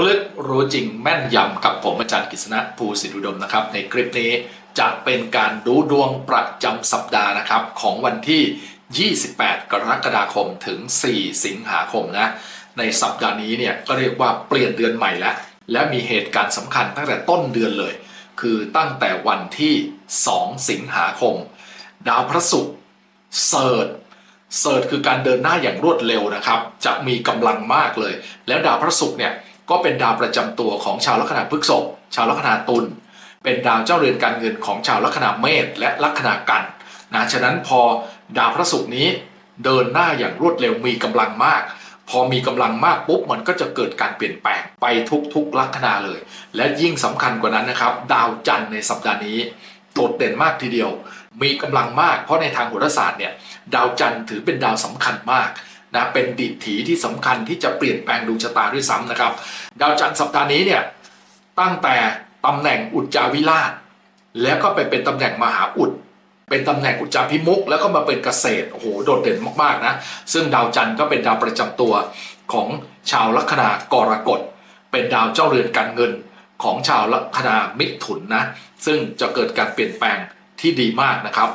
รู้ลึกรู้จริงแม่นยำกับผมอาจารย์กฤษณะภูสิทธุดมนะครับ ในคลิปนี้จะเป็นการดูดวงประจำสัปดาห์นะครับ ของวันที่ 28 กรกฎาคมถึง 4 สิงหาคมนะ ในสัปดาห์นี้เนี่ยก็เรียกว่าเปลี่ยนเดือนใหม่แล้ว และมีเหตุการณ์สำคัญตั้งแต่ต้นเดือนเลย คือตั้งแต่วันที่ 2 สิงหาคม ดาวพระศุกร์เสิร์ชเสิร์ชคือการเดินหน้าอย่างรวดเร็วนะครับ จะมีกำลังมากเลย แล้วดาวพระศุกร์เนี่ย ก็เป็นดาวประจำตัวของชาวลัคนาพฤกษภชาวลัคนาตุลเป็นดาวเจ้าเรือนการเงินของชาวลัคนาเมษและลัคนากันนะฉะนั้นพอดาวพระศุกร์นี้เดินหน้าอย่างรวดเร็วมีกำลังมาก พอมีกำลังมากปุ๊บมันก็จะเกิดการเปลี่ยนแปลงไปทุกๆลัคนาเลย และยิ่งสำคัญกว่านั้นนะครับ ดาวจันทร์ในสัปดาห์นี้โดดเด่นมากทีเดียว มีกำลังมากเพราะในทางโหราศาสตร์เนี่ยดาวจันทร์ถือเป็นดาวสำคัญมาก นะเป็นดิถีที่สำคัญที่จะเปลี่ยนแปลงดวงชะตาด้วยซ้ำนะครับ ดาวจันทร์สัปดาห์นี้เนี่ยตั้งแต่ตำแหน่งอุจจาวิราช แล้วก็ไปเป็นตำแหน่งมหาอุด เป็นตำแหน่งอุจจาพิมุกแล้วก็มาเป็นเกษตรโอ้โหโดดเด่นมากๆนะซึ่งดาวจันทร์ก็เป็นดาวประจำตัวของชาวลัคนากรกฎ เป็นดาวเจ้าเรือนการเงินของชาวลัคนามิถุนนะซึ่งจะเกิดการเปลี่ยนแปลงที่ดีมากนะครับ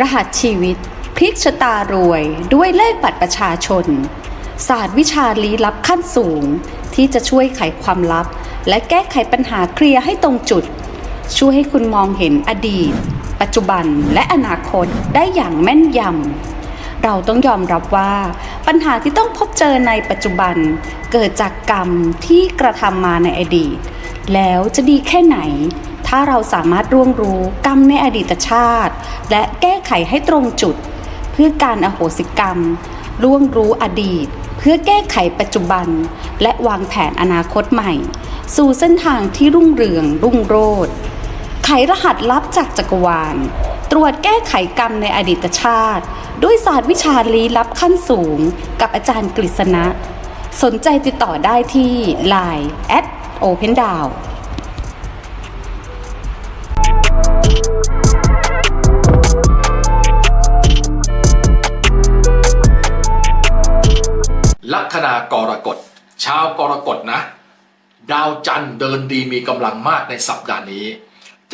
รหัสชีวิต พลิกชะตารวยด้วยเลขบัตรประชาชน ศาสตร์วิชาลี้ลับขั้นสูง ที่จะช่วยไขความลับ และแก้ไขปัญหาเคลียร์ให้ตรงจุด ช่วยให้คุณมองเห็นอดีต ปัจจุบันและอนาคตได้อย่างแม่นยำเราต้องยอมรับว่าปัญหาที่ต้องพบเจอในปัจจุบัน เกิดจากกรรมที่กระทำมาในอดีต แล้วจะดีแค่ไหน ถ้าเราสามารถร่วงรู้กรรมในอดีตชาติ และแก้ไขให้ตรงจุด เพื่อการอโหสิกรรมล่วงรู้อดีต เพื่อแก้ไขปัจจุบัน และวางแผนอนาคตใหม่ สู่เส้นทางที่รุ่งเรืองรุ่งโรจน์ไขรหัสลับจากจักรวาล ตรวจแก้ไขกรรมในอดีตชาติ ด้วยศาสตร์วิชาลี้ลับขั้นสูง กับอาจารย์กฤษณะ สนใจติดต่อได้ที่ Line Open d o w n ลัคนากรกฎ ชาวกรกฎนะ ดาวจันทร์เดินดีมีกำลังมากในสัปดาห์นี้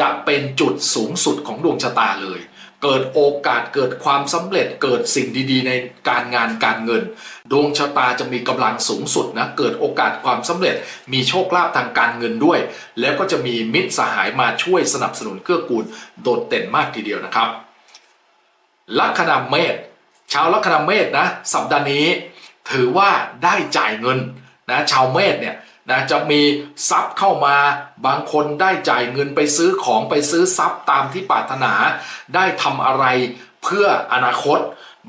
จะเป็นจุดสูงสุดของดวงชะตาเลย เกิดโอกาสเกิดความสำเร็จเกิดสิ่งดีๆ ในการงานการเงิน ดวงชะตาจะมีกำลังสูงสุดนะเกิดโอกาสความสำเร็จ มีโชคลาภทางการเงินด้วย แล้วก็จะมีมิตรสหายมาช่วยสนับสนุนเกื้อกูลโดดเด่นมากทีเดียวนะครับ ลัคนาเมษชาวลัคนาเมษนะสัปดาห์นี้ ถือว่าได้จ่ายเงินนะชาวเมษเนี่ย นะจะมีทรัพย์เข้ามาบางคนได้จ่ายเงินไปซื้อของไปซื้อทรัพย์ตามที่ปรารถนา ได้ทำอะไรเพื่ออนาคต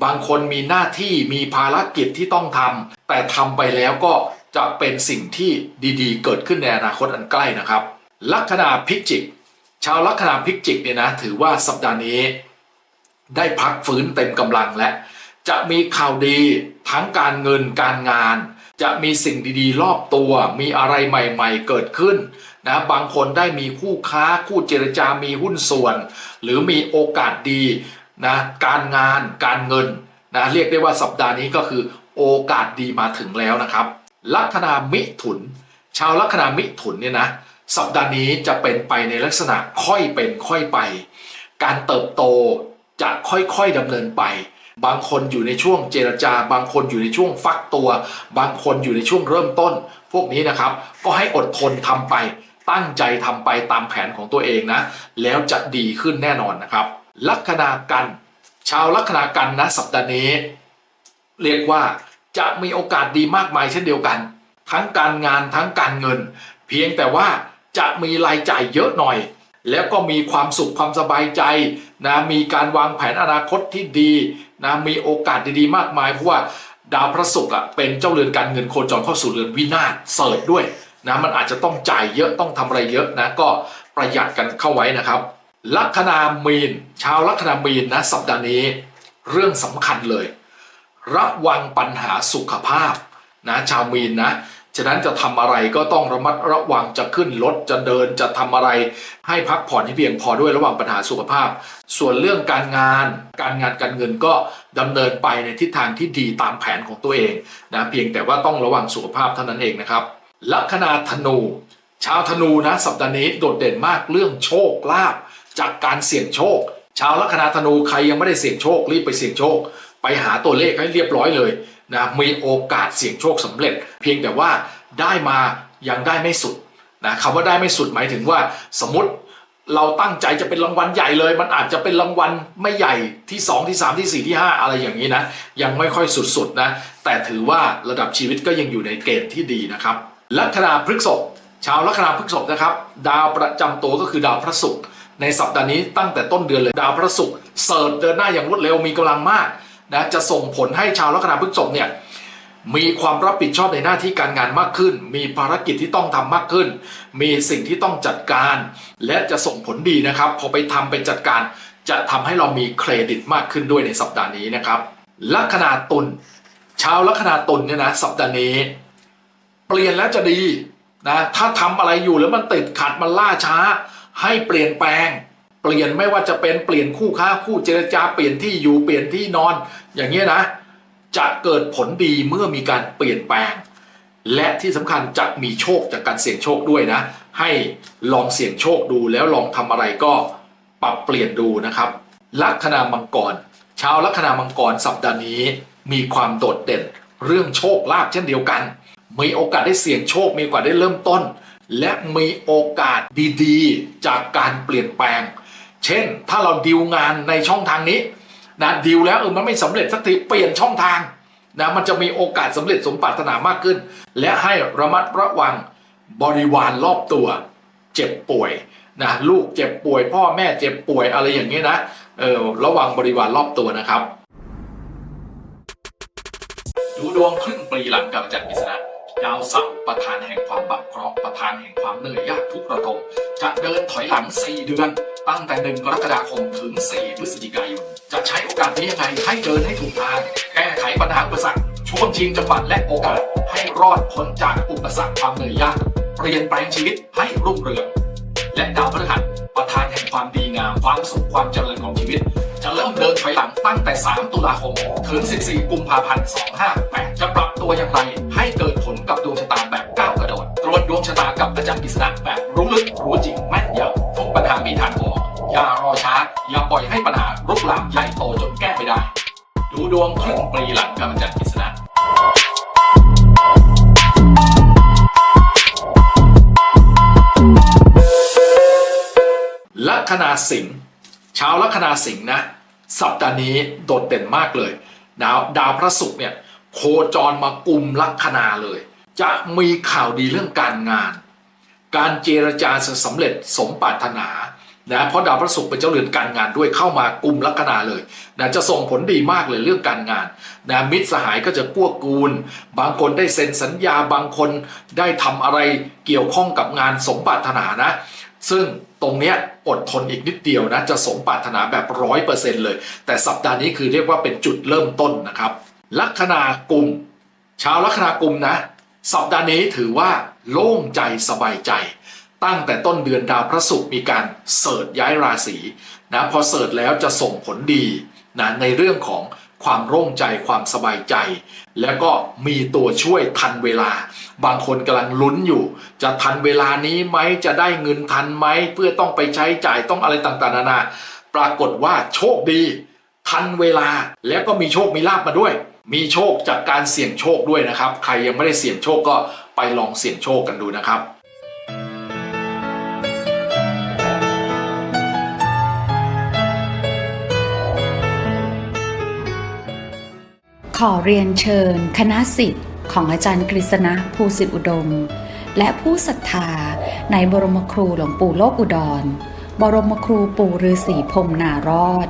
บางคนมีหน้าที่มีภารกิจที่ต้องทำแต่ทำไปแล้วก็จะเป็นสิ่งที่ดีๆ เกิดขึ้นในอนาคตอันใกล้นะครับ ลัคนาพิจิก ชาวลัคนาพิจิกเนี่ยนะถือว่าสัปดาห์นี้ ได้พักฟื้นเต็มกำลังและ จะมีข่าวดีทั้งการเงินการงาน จะมีสิ่งดีๆ รอบตัว มีอะไรใหม่ๆ เกิดขึ้นนะบางคนได้มีคู่ค้าคู่เจรจามีหุ้นส่วน หรือมีโอกาสดีนะการงานการเงินนะเรียกได้ว่าสัปดาห์นี้ก็คือโอกาสดีมาถึงแล้วนะครับ ลัคนามิถุน ชาวลัคนามิถุนเนี่ยนะสัปดาห์นี้จะเป็นไปในลักษณะค่อยเป็นค่อยไป การเติบโตจะค่อยๆดำเนินไป บางคนอยู่ในช่วงเจรจา บางคนอยู่ในช่วงฟักตัว บางคนอยู่ในช่วงเริ่มต้น พวกนี้นะครับ ก็ให้อดทนทำไป ตั้งใจทำไปตามแผนของตัวเองนะ แล้วจะดีขึ้นแน่นอนนะครับ ลัคนากัน ชาวลัคนากันนะสัปดาห์นี้ เรียกว่าจะมีโอกาสดีมากมายเช่นเดียวกัน ทั้งการงานทั้งการเงิน เพียงแต่ว่าจะมีรายจ่ายเยอะหน่อย แล้วก็มีความสุขความสบายใจนะมีการวางแผนอนาคตที่ดีนะมีโอกาสดีๆมากมาย เพราะว่าดาวพระศุกร์อะเป็นเจ้าเรือนการเงินโคจรเข้าสู่เรือนวินาศเสิร์ชด้วยนะมันอาจจะต้องจ่ายเยอะต้องทำอะไรเยอะนะก็ประหยัดกันเข้าไว้นะครับ ลัคนามีน ชาวลัคนามีนนะสัปดาห์นี้ เรื่องสำคัญเลย ระวังปัญหาสุขภาพนะชาวมีนนะ ฉะนั้นจะทำอะไรก็ต้องระมัดระวังจะขึ้นรถจะเดินจะทำอะไร ให้พักผ่อนให้เพียงพอด้วยระหว่างปัญหาสุขภาพ ส่วนเรื่องการงาน การงานการเงินก็ดำเนินไปในทิศทางที่ดีตามแผนของตัวเองนะเพียงแต่ว่าต้องระวังสุขภาพเท่านั้นเองนะครับลัคนาธนู ชาวธนูนะสัปดาห์นี้โดดเด่นมากเรื่องโชคลาภจากการเสี่ยงโชค ชาวลัคนาธนูใครยังไม่ได้เสี่ยงโชครีบไปเสี่ยงโชค ไปหาตัวเลขให้เรียบร้อยเลย นะมีโอกาสเสี่ยงโชคสำเร็จ เพียงแต่ว่าได้มายังได้ไม่สุดนะคำว่าได้ไม่สุดหมายถึงว่าสมมติเราตั้งใจจะเป็นรางวัลใหญ่เลย มันอาจจะเป็นรางวัลไม่ใหญ่ที่ 2 ที่ 3 ที่ 4 ที่ 5 อะไรอย่างนี้นะ ยังไม่ค่อยสุดๆนะ แต่ถือว่าระดับชีวิตก็ยังอยู่ในเกณฑ์ที่ดีนะครับลัคนาพฤกษภชาวลัคนาพฤกษภนะครับ ดาวประจำตัวก็คือดาวพระศุกร์ในสัปดาห์นี้ตั้งแต่ต้นเดือนเลยดาวพระศุกร์เสิร์ชเดินหน้าอย่างรวดเร็วมีกำลังมาก นะจะส่งผลให้ชาวลัคนาพฤษภเนี่ยมีความรับผิดชอบในหน้าที่การงานมากขึ้น มีภารกิจที่ต้องทำมากขึ้น มีสิ่งที่ต้องจัดการ และจะส่งผลดีนะครับ พอไปทำไปจัดการ จะทำให้เรามีเครดิตมากขึ้นด้วยในสัปดาห์นี้นะครับ ลัคนาตุลชาวลัคนาตุลเนี่ยนะสัปดาห์นี้ เปลี่ยนแล้วจะดีนะถ้าทำอะไรอยู่แล้วมันติดขัดมันล่าช้า ให้เปลี่ยนแปลง เปลี่ยนไม่ว่าจะเป็นเปลี่ยนคู่ค้าคู่เจรจาเปลี่ยนที่อยู่เปลี่ยนที่นอน อย่างเงี้ยนะ จะเกิดผลดีเมื่อมีการเปลี่ยนแปลง และที่สำคัญจะมีโชคจากการเสี่ยงโชคด้วยนะ ให้ลองเสี่ยงโชคดูแล้วลองทำอะไรก็ปรับเปลี่ยนดูนะครับ ลัคนามังกร ชาวลัคนามังกรสัปดาห์นี้มีความโดดเด่น เรื่องโชคลาภเช่นเดียวกัน มีโอกาสได้เสี่ยงโชคมีโอกาสได้เริ่มต้น และมีโอกาสดีๆ จากการเปลี่ยนแปลง เช่น ถ้าเราดีลงานในช่องทางนี้นะดีลแล้วเออมันไม่สำเร็จสักทีเปลี่ยนช่องทางนะมันจะมีโอกาสสำเร็จสมปรารถนามากขึ้น และให้ระมัดระวังบริวารรอบตัว เจ็บป่วยนะลูกเจ็บป่วย พ่อแม่เจ็บป่วยอะไรอย่างนี้นะเออระวังบริวารรอบตัวนะครับดูดวงครึ่งปีหลังกับอาจารย์กฤษณะดาวเสาร์ประธานแห่งความบักเคราะห์ประธานแห่งความเหนื่อยยากทุกระทมจะเดินถอยหลัง 4 เดือน ตั้งแต่1กรกฎาคมถึง 4 พฤศจิกายน จะใช้โอกาสนี้ยังไงให้เดินให้ถูกทาง แก้ไขปัญหาอุปสรรคช่วงชิงจังหวัดและโอกาส ให้รอดพ้นจากอุปสรรคความเหนื่อยยากเปลี่ยนแปลงชีวิตให้รุ่งเรือง และดาวพฤหัสประธานแห่งความดีงามความสุขความเจริญของชีวิต จะเริ่มเดินถอยหลังตั้งแต่ 3 ตุลาคม ถึง 14 กุมภาพันธ์ 258จะปรับตัวอย่างไรให้เกิดผลกับดวงชะตาแบบก้าวกระโดด ตรวจดวงชะตากับอาจารย์กฤษณะแบบรู้ลึกรู้จริงแม่นยำทุกปัญหามีทางออก อย่ารอช้า อย่าปล่อยให้ปัญหารุกลามใหญ่โตจนแก้ไม่ได้ ดูดวงครึ่งปีหลังกับอาจารย์กฤษณะลัคนาสิงห์ชาวลัคนาสิงห์นะ สัปดาห์นี้โดดเด่นมากเลย ดาวดาวพระศุกร์เนี่ยโคจรมากุมลัคนาเลย จะมีข่าวดีเรื่องการงาน การเจรจาจะสำเร็จสมปรารถนานะเพราะดาวพระศุกร์เป็นเจ้าเรือนการงานด้วยเข้ามากุมลัคนาเลยนะจะส่งผลดีมากเลยเรื่องการงานนะมิตรสหายก็จะกู้กูล บางคนได้เซ็นสัญญาบางคนได้ทำอะไรเกี่ยวข้องกับงานสมปรารถนานะ ซึ่งตรงเนี้ยอดทนอีกนิดเดียวนะจะสมปรารถนาแบบร้อยเปอร์เซ็นต์เลย แต่สัปดาห์นี้คือเรียกว่าเป็นจุดเริ่มต้นนะครับ ลัคนากุมชาวลัคนากุมนะ สัปดาห์นี้ถือว่าโล่งใจสบายใจ ตั้งแต่ต้นเดือนดาวพระศุกร์มีการเสิร์ชย้ายราศีนะพอเสิร์ชแล้วจะส่งผลดีนะในเรื่องของความโล่งใจความสบายใจ แล้วก็มีตัวช่วยทันเวลา บางคนกำลังลุ้นอยู่ จะทันเวลานี้ไหมจะได้เงินทันไหมเพื่อต้องไปใช้จ่ายต้องอะไรต่างๆนานา ปรากฏว่าโชคดี ทันเวลาแล้วก็มีโชคมีลาบมาด้วย มีโชคจากการเสี่ยงโชคด้วยนะครับ ใครยังไม่ได้เสี่ยงโชคก็ไปลองเสี่ยงโชคกันดูนะครับขอเรียนเชิญ คณะสิทธิ์ของอาจารย์กฤษณะภูสิทธิอุดม และผู้ศรัทธาในบรมครูหลวงปู่โลกอุดร บรมครูปู่ฤาษีพรมนารอด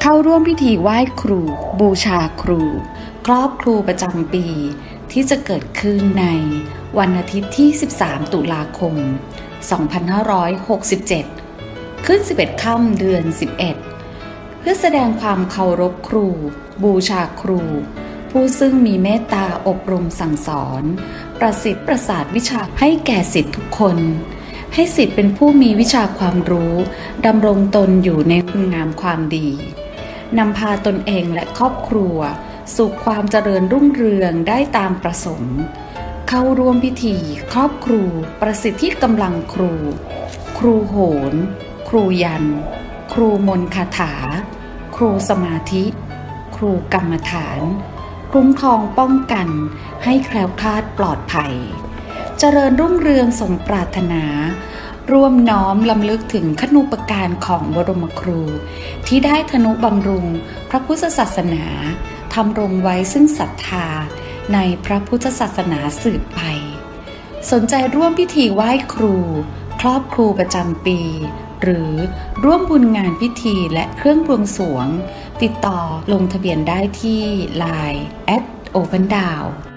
เข้าร่วมพิธีไหว้ครู บูชาครู ครอบครูประจำปี ที่จะเกิดขึ้นในวันอาทิตย์ที่ 13 ตุลาคม 2567 ขึ้น 11 ค่ำเดือน 11 เพื่อแสดงความเคารพครู บูชาครู ผู้ซึ่งมีเมตตาอบรมสั่งสอน ประสิทธิ์ประสาทวิชาให้แก่สิทธิ์ทุกคนให้สิทธิ์เป็นผู้มีวิชาความรู้ดำรงตนอยู่ในคุณงามความดี นำพาตนเองและครอบครัว สู่ความเจริญรุ่งเรืองได้ตามประสงค์ เข้าร่วมพิธี ครอบครู ประสิทธิกำลังครู ครูโหน ครูยัน ครูมนคาถา ครูสมาธิ ครูกรรมฐาน คุ้มครองป้องกันให้แคล้วคลาดปลอดภัย เจริญรุ่งเรืองสมปรารถนาร่วมน้อมลำลึกถึงขนูปการของบรมครู ที่ได้ธนุบำรุงพระพุทธศาสนา ทำรงไว้ซึ่งศรัทธาในพระพุทธศาสนาสืบไป สนใจร่วมพิธีไหว้ครู ครอบครูประจำปี หรือร่วมบุญงานพิธีและเครื่องบวงสรวง ติดต่อลงทะเบียนได้ที่ Line at Open Down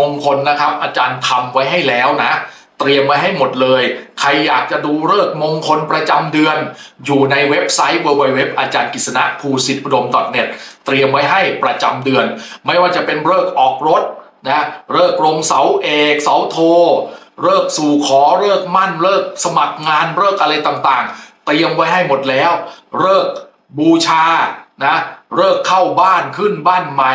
มงคลนะครับ อาจารย์ทำไว้ให้แล้วนะ เตรียมไว้ให้หมดเลย ใครอยากจะดูเลิกมงคลประจำเดือน อยู่ในเว็บไซต์ www อาจารย์กฤษณะภูสิทธิอุดม .net เตรียมไว้ให้ประจำเดือน ไม่ว่าจะเป็นเลิกออกรถนะเลิกลงเสาเอกเสาโทเลิกสู่ขอเลิกมั่นเลิกสมัครงานเลิกอะไรต่างๆ เตรียมไว้ให้หมดแล้วเลิกบูชานะเลิกเข้าบ้านขึ้นบ้านใหม่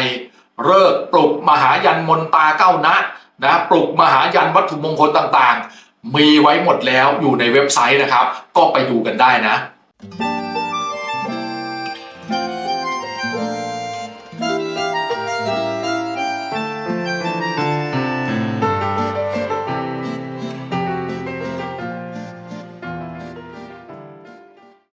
เลิกปลุกมหายันมนตาเก้านะนะปลุกมหายันวัตถุมงคลต่างๆ มีไว้หมดแล้วอยู่ในเว็บไซต์นะครับ ก็ไปดูกันได้นะ